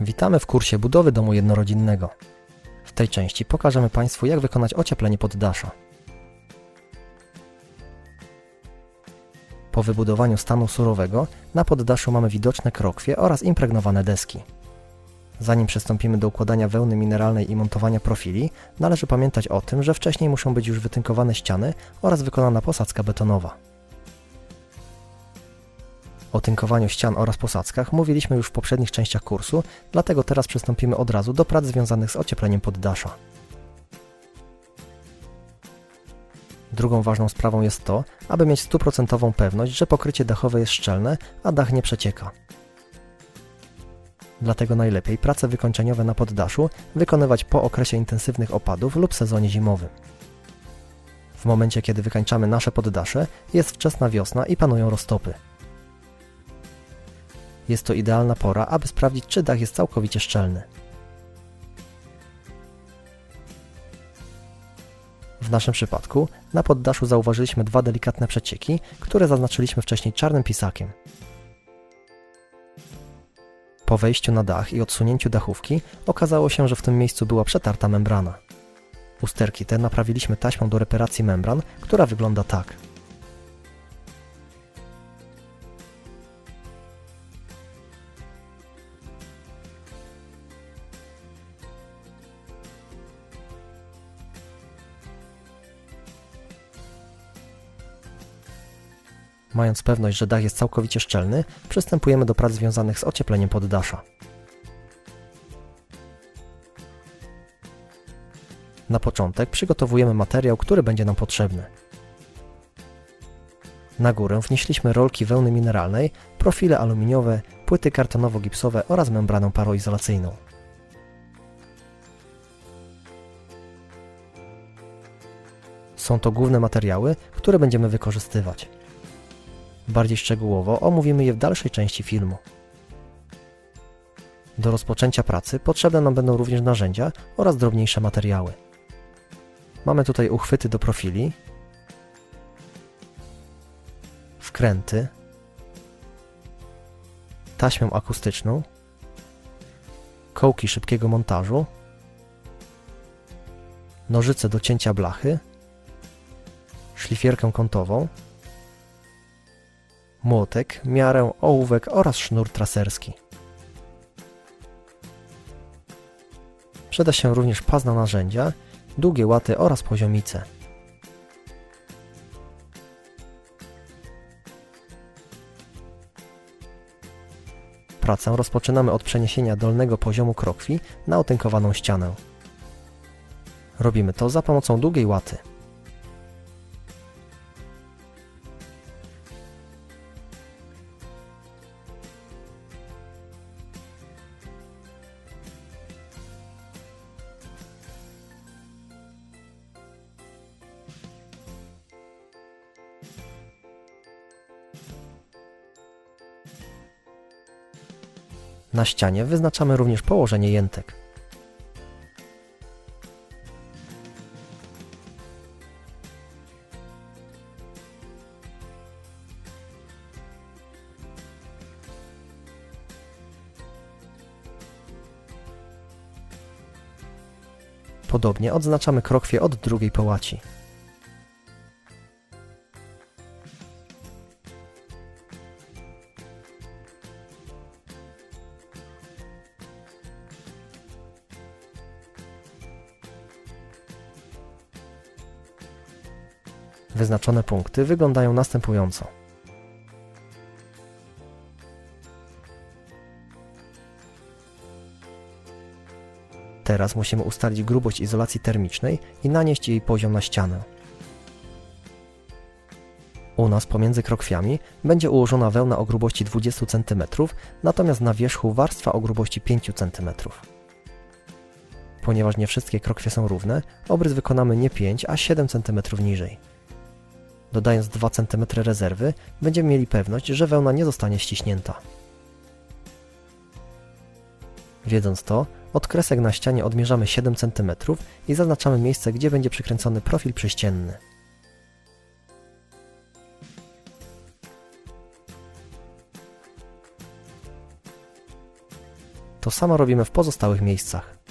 Witamy w kursie budowy domu jednorodzinnego. W tej części pokażemy Państwu, jak wykonać ocieplenie poddasza. Po wybudowaniu stanu surowego na poddaszu mamy widoczne krokwie oraz impregnowane deski. Zanim przystąpimy do układania wełny mineralnej i montowania profili, należy pamiętać o tym, że wcześniej muszą być już wytynkowane ściany oraz wykonana posadzka betonowa. O tynkowaniu ścian oraz posadzkach mówiliśmy już w poprzednich częściach kursu, dlatego teraz przystąpimy od razu do prac związanych z ociepleniem poddasza. Drugą ważną sprawą jest to, aby mieć stuprocentową pewność, że pokrycie dachowe jest szczelne, a dach nie przecieka. Dlatego najlepiej prace wykończeniowe na poddaszu wykonywać po okresie intensywnych opadów lub sezonie zimowym. W momencie, kiedy wykańczamy nasze poddasze, jest wczesna wiosna i panują roztopy. Jest to idealna pora, aby sprawdzić, czy dach jest całkowicie szczelny. W naszym przypadku na poddaszu zauważyliśmy dwa delikatne przecieki, które zaznaczyliśmy wcześniej czarnym pisakiem. Po wejściu na dach i odsunięciu dachówki okazało się, że w tym miejscu była przetarta membrana. Usterki te naprawiliśmy taśmą do reparacji membran, która wygląda tak. Mając pewność, że dach jest całkowicie szczelny, przystępujemy do prac związanych z ociepleniem poddasza. Na początek przygotowujemy materiał, który będzie nam potrzebny. Na górę wnieśliśmy rolki wełny mineralnej, profile aluminiowe, płyty kartonowo-gipsowe oraz membranę paroizolacyjną. Są to główne materiały, które będziemy wykorzystywać. Bardziej szczegółowo omówimy je w dalszej części filmu. Do rozpoczęcia pracy potrzebne nam będą również narzędzia oraz drobniejsze materiały. Mamy tutaj uchwyty do profili, wkręty, taśmę akustyczną, kołki szybkiego montażu, nożyce do cięcia blachy, szlifierkę kątową, młotek, miarę, ołówek oraz sznur traserski. Przyda się również pas na narzędzia, długie łaty oraz poziomice. Pracę rozpoczynamy od przeniesienia dolnego poziomu krokwi na otynkowaną ścianę. Robimy to za pomocą długiej łaty. Na ścianie wyznaczamy również położenie jętek. Podobnie odznaczamy krokwie od drugiej połaci. Wyznaczone punkty wyglądają następująco. Teraz musimy ustalić grubość izolacji termicznej i nanieść jej poziom na ścianę. U nas pomiędzy krokwiami będzie ułożona wełna o grubości 20 cm, natomiast na wierzchu warstwa o grubości 5 cm. Ponieważ nie wszystkie krokwie są równe, obrys wykonamy nie 5, a 7 cm niżej. Dodając 2 cm rezerwy, będziemy mieli pewność, że wełna nie zostanie ściśnięta. Wiedząc to, od kresek na ścianie odmierzamy 7 cm i zaznaczamy miejsce, gdzie będzie przykręcony profil przyścienny. To samo robimy w pozostałych miejscach.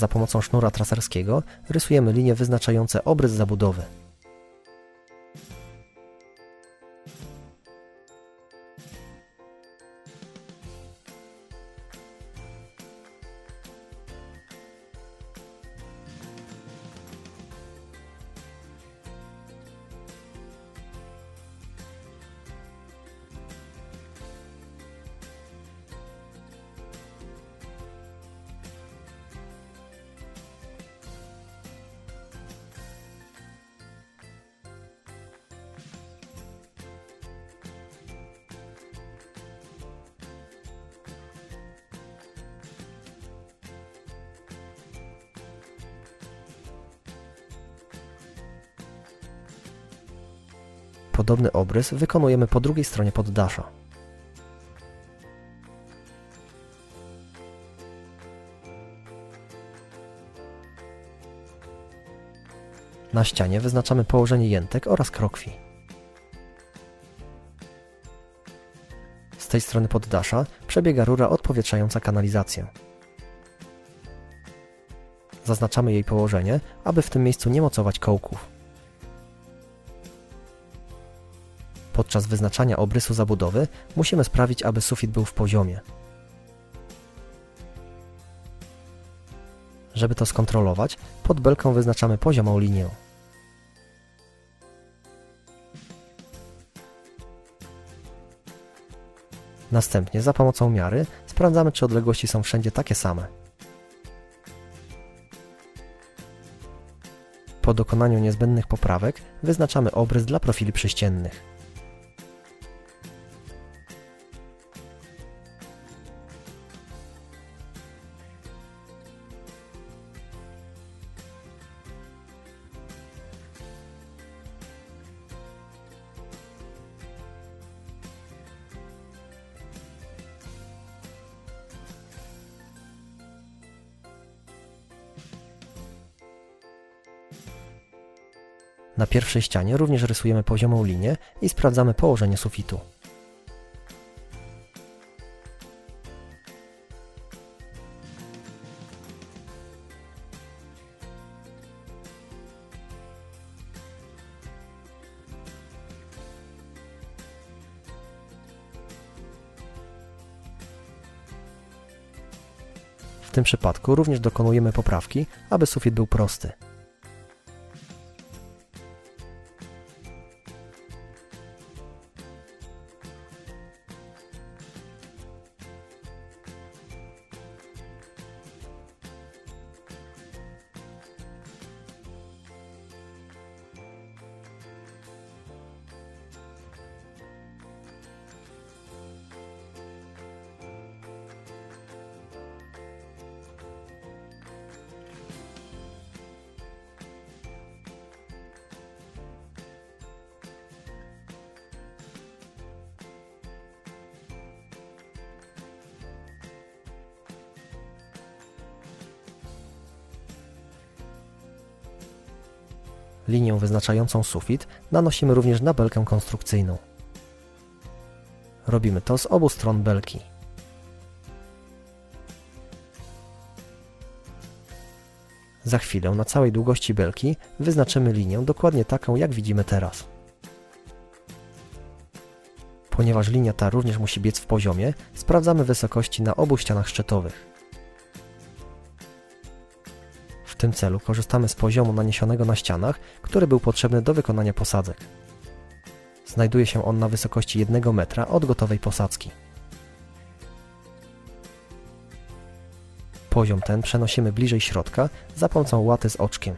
Za pomocą sznura traserskiego rysujemy linie wyznaczające obrys zabudowy. Podobny obrys wykonujemy po drugiej stronie poddasza. Na ścianie wyznaczamy położenie jętek oraz krokwi. Z tej strony poddasza przebiega rura odpowietrzająca kanalizację. Zaznaczamy jej położenie, aby w tym miejscu nie mocować kołków. Podczas wyznaczania obrysu zabudowy musimy sprawić, aby sufit był w poziomie. Żeby to skontrolować, pod belką wyznaczamy poziomą linię. Następnie za pomocą miary sprawdzamy, czy odległości są wszędzie takie same. Po dokonaniu niezbędnych poprawek wyznaczamy obrys dla profili przyściennych. Pierwszej ścianie również rysujemy poziomą linię i sprawdzamy położenie sufitu. W tym przypadku również dokonujemy poprawki, aby sufit był prosty. Linię wyznaczającą sufit nanosimy również na belkę konstrukcyjną. Robimy to z obu stron belki. Za chwilę na całej długości belki wyznaczymy linię dokładnie taką, jak widzimy teraz. Ponieważ linia ta również musi biec w poziomie, sprawdzamy wysokości na obu ścianach szczytowych. Tym celu korzystamy z poziomu naniesionego na ścianach, który był potrzebny do wykonania posadzek. Znajduje się on na wysokości 1 metra od gotowej posadzki. Poziom ten przenosimy bliżej środka za pomocą łaty z oczkiem.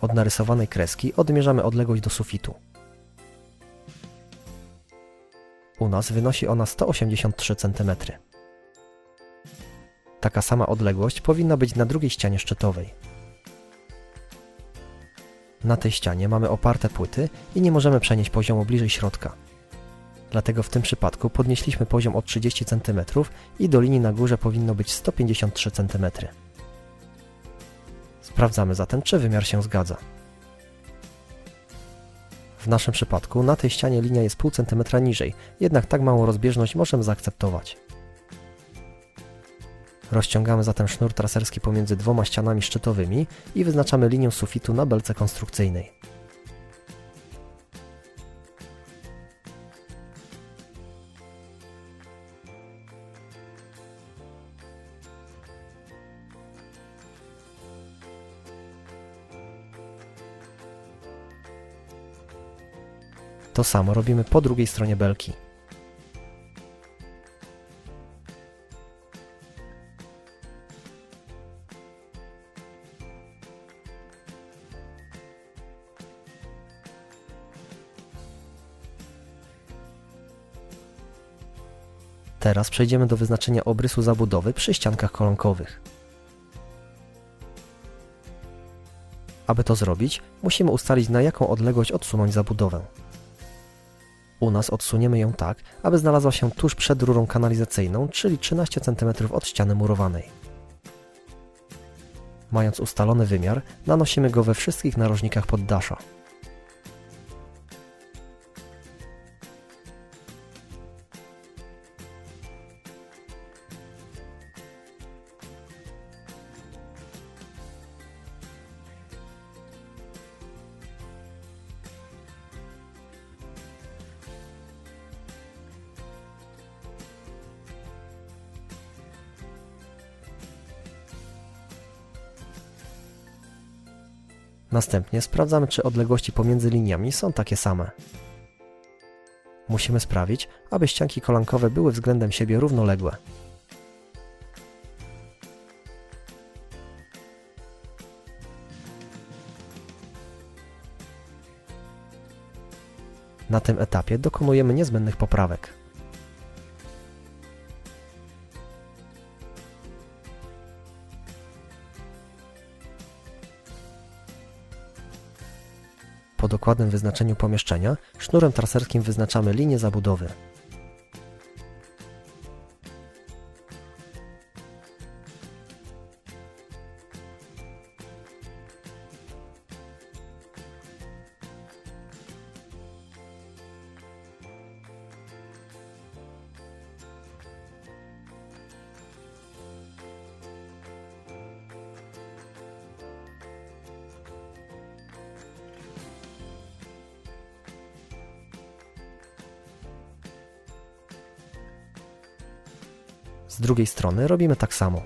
Od narysowanej kreski odmierzamy odległość do sufitu. U nas wynosi ona 183 cm. Taka sama odległość powinna być na drugiej ścianie szczytowej. Na tej ścianie mamy oparte płyty i nie możemy przenieść poziomu bliżej środka. Dlatego w tym przypadku podnieśliśmy poziom o 30 cm i do linii na górze powinno być 153 cm. Sprawdzamy zatem, czy wymiar się zgadza. W naszym przypadku na tej ścianie linia jest pół centymetra niżej, jednak tak małą rozbieżność możemy zaakceptować. Rozciągamy zatem sznur traserski pomiędzy dwoma ścianami szczytowymi i wyznaczamy linię sufitu na belce konstrukcyjnej. To samo robimy po drugiej stronie belki. Teraz przejdziemy do wyznaczenia obrysu zabudowy przy ściankach kolonkowych. Aby to zrobić, musimy ustalić na jaką odległość odsunąć zabudowę. U nas odsuniemy ją tak, aby znalazła się tuż przed rurą kanalizacyjną, czyli 13 cm od ściany murowanej. Mając ustalony wymiar, nanosimy go we wszystkich narożnikach poddasza. Następnie sprawdzamy, czy odległości pomiędzy liniami są takie same. Musimy sprawić, aby ścianki kolankowe były względem siebie równoległe. Na tym etapie dokonujemy niezbędnych poprawek. Po dokładnym wyznaczeniu pomieszczenia, sznurem traserskim wyznaczamy linię zabudowy. Drugiej strony robimy tak samo.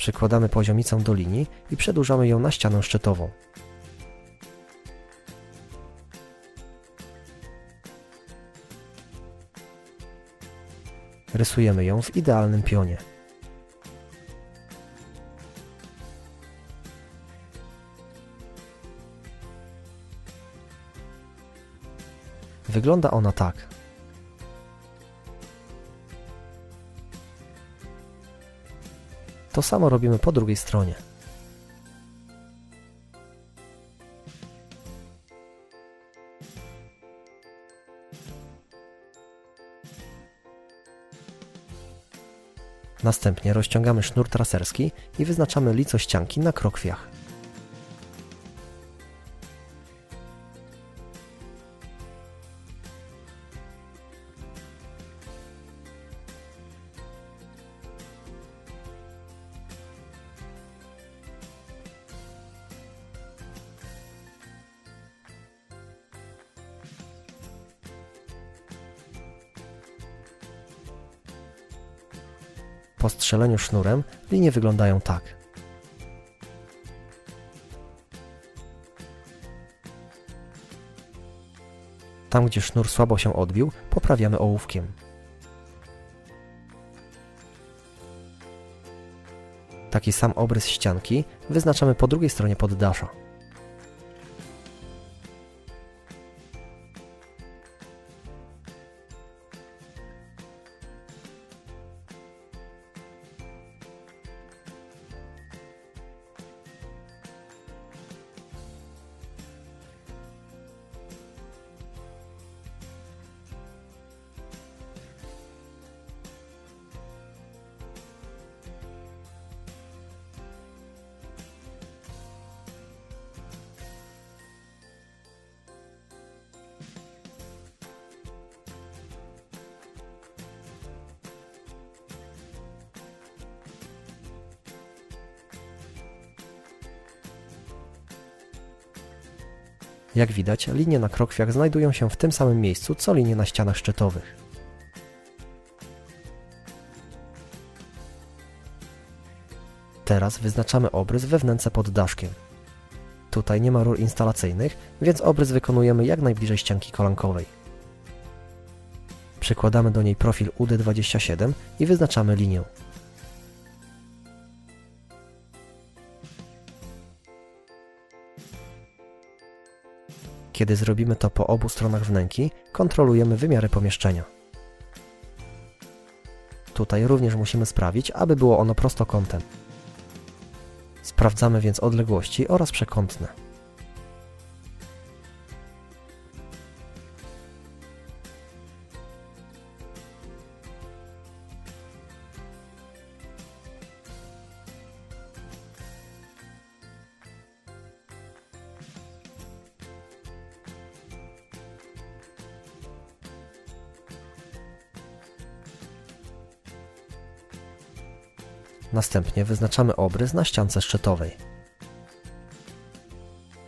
Przykładamy poziomicę do linii i przedłużamy ją na ścianę szczytową. Rysujemy ją w idealnym pionie. Wygląda ona tak. To samo robimy po drugiej stronie. Następnie rozciągamy sznur traserski i wyznaczamy lico ścianki na krokwiach. Strzeleniu sznurem linie wyglądają tak. Tam, gdzie sznur słabo się odbił, poprawiamy ołówkiem. Taki sam obrys ścianki wyznaczamy po drugiej stronie poddasza. Jak widać, linie na krokwiach znajdują się w tym samym miejscu, co linie na ścianach szczytowych. Teraz wyznaczamy obrys we wnęce pod daszkiem. Tutaj nie ma rur instalacyjnych, więc obrys wykonujemy jak najbliżej ścianki kolankowej. Przykładamy do niej profil UD27 i wyznaczamy linię. Kiedy zrobimy to po obu stronach wnęki, kontrolujemy wymiary pomieszczenia. Tutaj również musimy sprawić, aby było ono prostokątem. Sprawdzamy więc odległości oraz przekątne. Następnie wyznaczamy obrys na ściance szczytowej.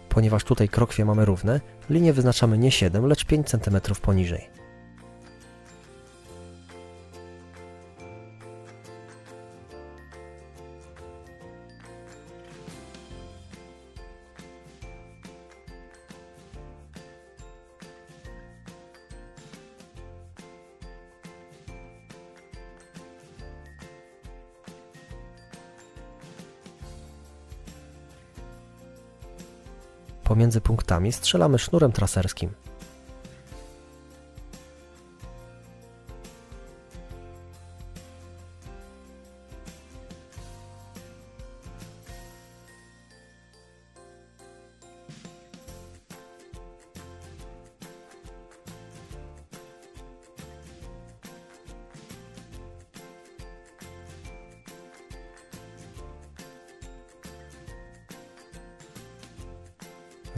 Ponieważ tutaj krokwie mamy równe, linię wyznaczamy nie 7, lecz 5 cm poniżej. Pomiędzy punktami strzelamy sznurem traserskim.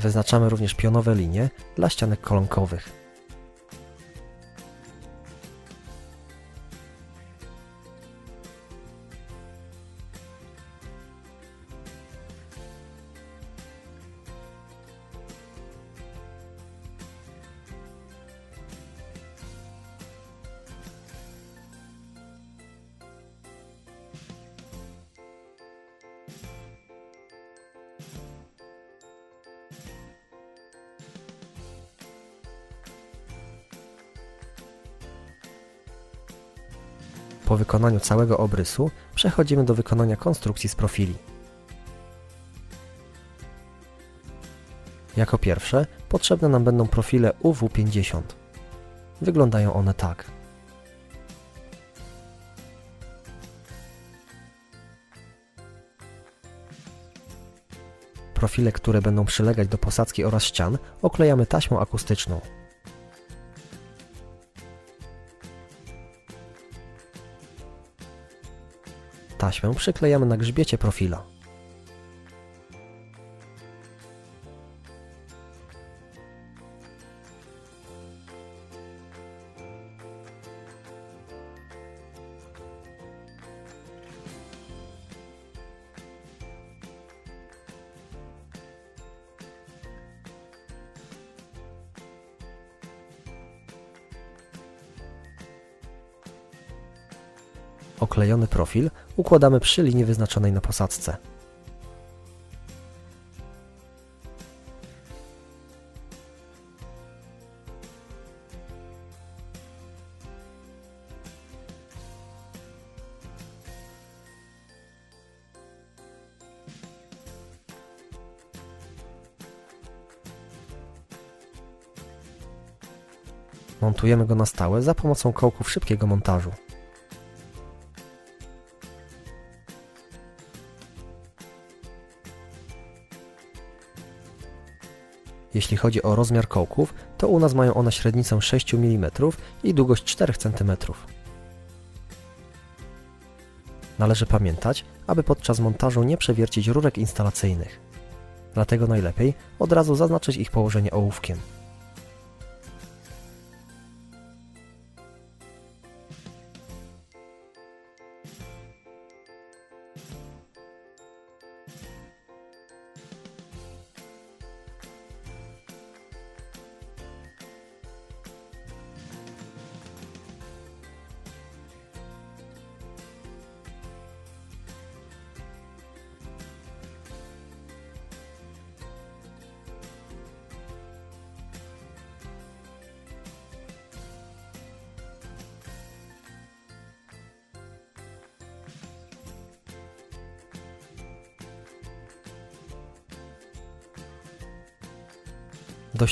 Wyznaczamy również pionowe linie dla ścianek kolonkowych. Po wykonaniu całego obrysu przechodzimy do wykonania konstrukcji z profili. Jako pierwsze potrzebne nam będą profile UW50. Wyglądają one tak. Profile, które będą przylegać do posadzki oraz ścian, oklejamy taśmą akustyczną. Taśmę przyklejamy na grzbiecie profila. Oklejony profil układamy przy linii wyznaczonej na posadzce. Montujemy go na stałe za pomocą kołków szybkiego montażu. Jeśli chodzi o rozmiar kołków, to u nas mają one średnicę 6 mm i długość 4 cm. Należy pamiętać, aby podczas montażu nie przewiercić rurek instalacyjnych. Dlatego najlepiej od razu zaznaczyć ich położenie ołówkiem.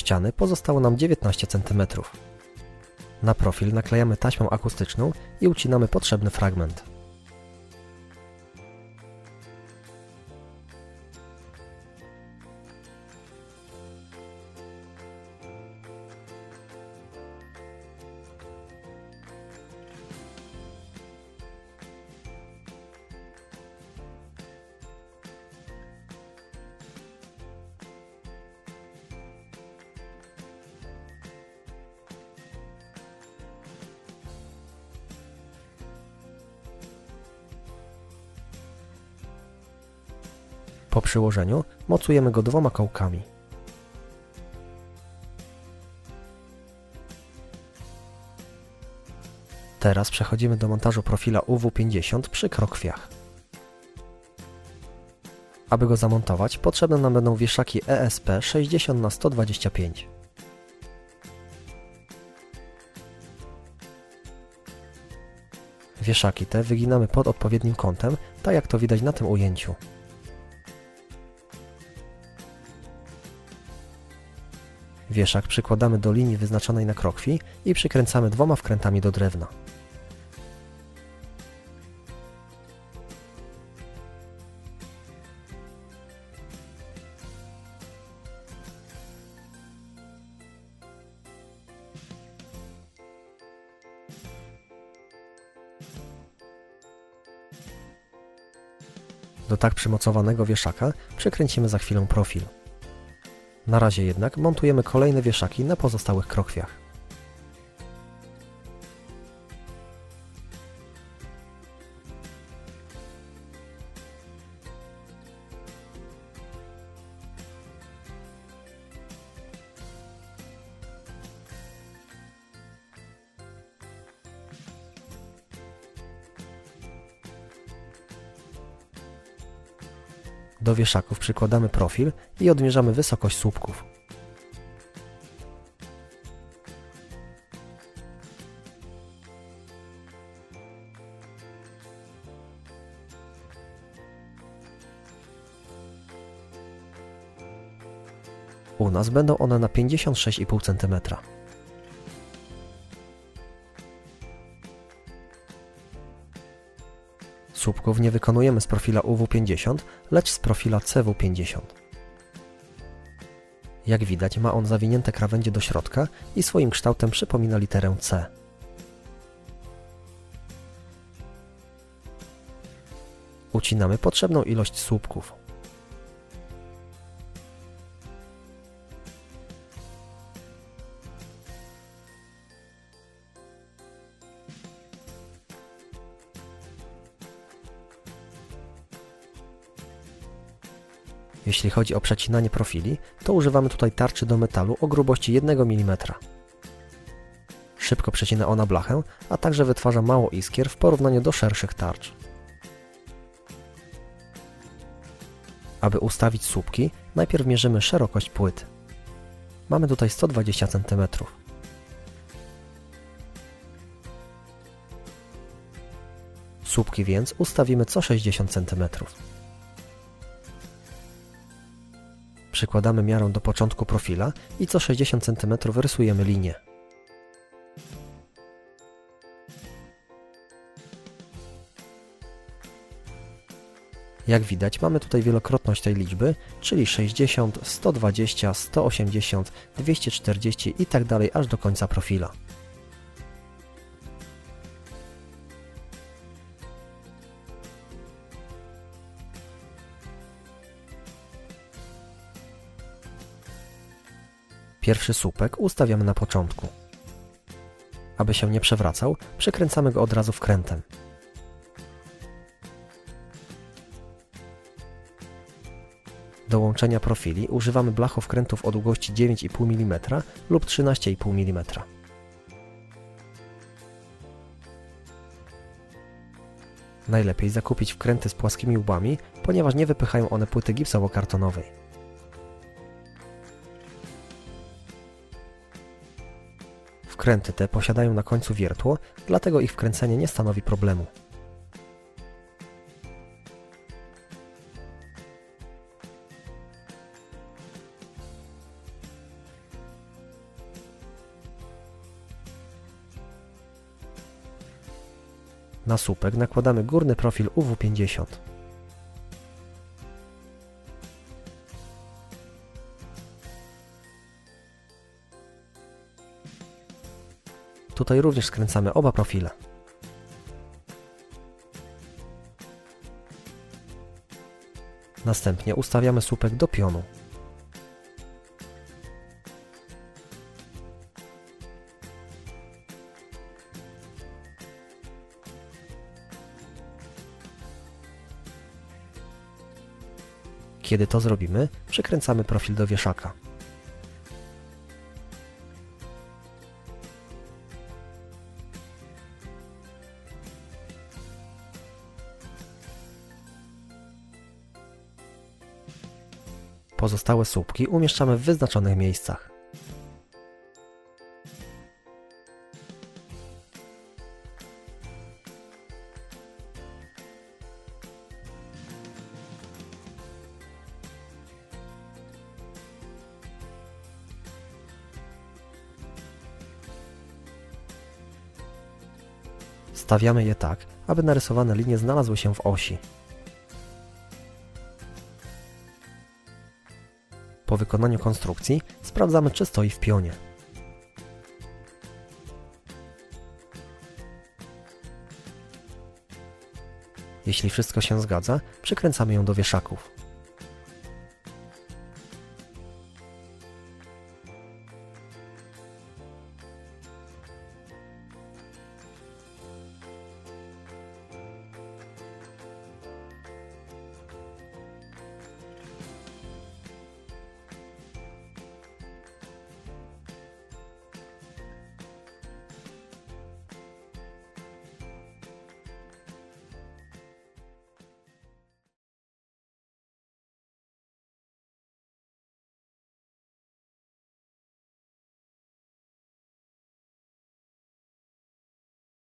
Ściany pozostało nam 19 cm. Na profil naklejamy taśmą akustyczną i ucinamy potrzebny fragment. Przyłożeniu mocujemy go dwoma kołkami. Teraz przechodzimy do montażu profila UW50 przy krokwiach. Aby go zamontować, potrzebne nam będą wieszaki ESP 60 na 125 Wieszaki te wyginamy pod odpowiednim kątem, tak jak to widać na tym ujęciu. Wieszak przykładamy do linii wyznaczonej na krokwi i przykręcamy dwoma wkrętami do drewna. Do tak przymocowanego wieszaka przykręcimy za chwilę profil. Na razie jednak montujemy kolejne wieszaki na pozostałych krokwiach. Do wieszaków przykładamy profil i odmierzamy wysokość słupków. U nas będą one na 56,5 cm. Nie wykonujemy z profila UW50, lecz z profila CW50. Jak widać ma on zawinięte krawędzie do środka i swoim kształtem przypomina literę C. Ucinamy potrzebną ilość słupków. Jeśli chodzi o przecinanie profili, to używamy tutaj tarczy do metalu o grubości 1 mm. Szybko przecina ona blachę, a także wytwarza mało iskier w porównaniu do szerszych tarcz. Aby ustawić słupki, najpierw mierzymy szerokość płyt. Mamy tutaj 120 cm. Słupki więc ustawimy co 60 cm. Przykładamy miarę do początku profila i co 60 cm rysujemy linię. Jak widać, mamy tutaj wielokrotność tej liczby, czyli 60, 120, 180, 240 i tak dalej aż do końca profila. Pierwszy słupek ustawiamy na początku. Aby się nie przewracał, przekręcamy go od razu wkrętem. Do łączenia profili używamy blachowkrętów o długości 9,5 mm lub 13,5 mm. Najlepiej zakupić wkręty z płaskimi łbami, ponieważ nie wypychają one płyty gipsowo-kartonowej. Wkręty te posiadają na końcu wiertło, dlatego ich wkręcenie nie stanowi problemu. Na słupek nakładamy górny profil UW50. Tutaj również skręcamy oba profile. Następnie ustawiamy słupek do pionu. Kiedy to zrobimy, przykręcamy profil do wieszaka. Pozostałe słupki umieszczamy w wyznaczonych miejscach. Stawiamy je tak, aby narysowane linie znalazły się w osi. Po wykonaniu konstrukcji sprawdzamy, czy stoi w pionie. Jeśli wszystko się zgadza, przykręcamy ją do wieszaków.